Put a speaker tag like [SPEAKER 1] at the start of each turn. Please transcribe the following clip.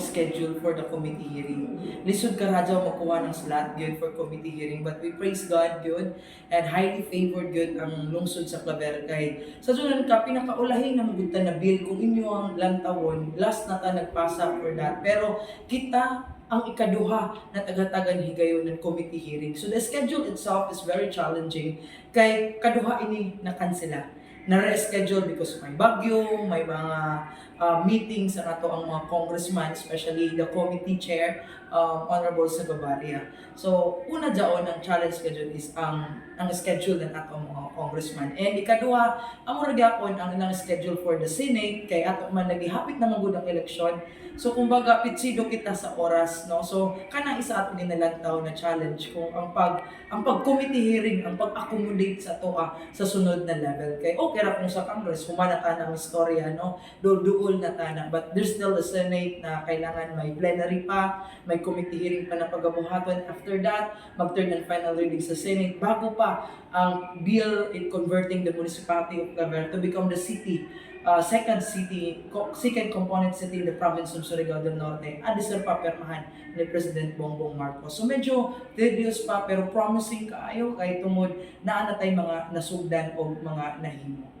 [SPEAKER 1] schedule for the committee hearing. Lisod ka radyo makuha ng slot good for committee hearing but we praise God good and highly favored good ang lungsod sa Claver kay sa sunod ka pinakaulahin na magunta na bill kung inyo ang lantawon last na ta nagpasa for that. Pero kita ang ikaduha na taga-tagan higayon ng committee hearing. So the schedule itself is very challenging kay kaduha ini na kansela na-reschedule because may bagyo, may mga uh, meetings sa nato ang mga congressman, especially the committee chair, um, Honorable Sagabaria. So, una dyaon ang challenge schedule is ang ang schedule ng ato mga congressman. And ikaduha, ang mura gyapon ang nang schedule for the Senate kay ato man nagihapit na magud ang eleksyon. So kumbaga pitsido kita sa oras no. So kana isa ato ni nalantaw na challenge kung ang pag ang pag committee hearing ang pag-accommodate sa toa sa sunod na level kay okay ra kung sa Congress humana ta ng istorya no duol na ta but there's still the Senate na kailangan may plenary pa may committee hearing pa na pagabuhaton after that mag third and final reading sa Senate bago pa ang bill in converting the municipality of Claver to become the city uh, second city, co- second component city in the province of Surigao del Norte, at sir pa permahan ni President Bongbong Marcos. So medyo tedious pa pero promising kaayo kay tungod na tay mga nasugdan o mga nahimo.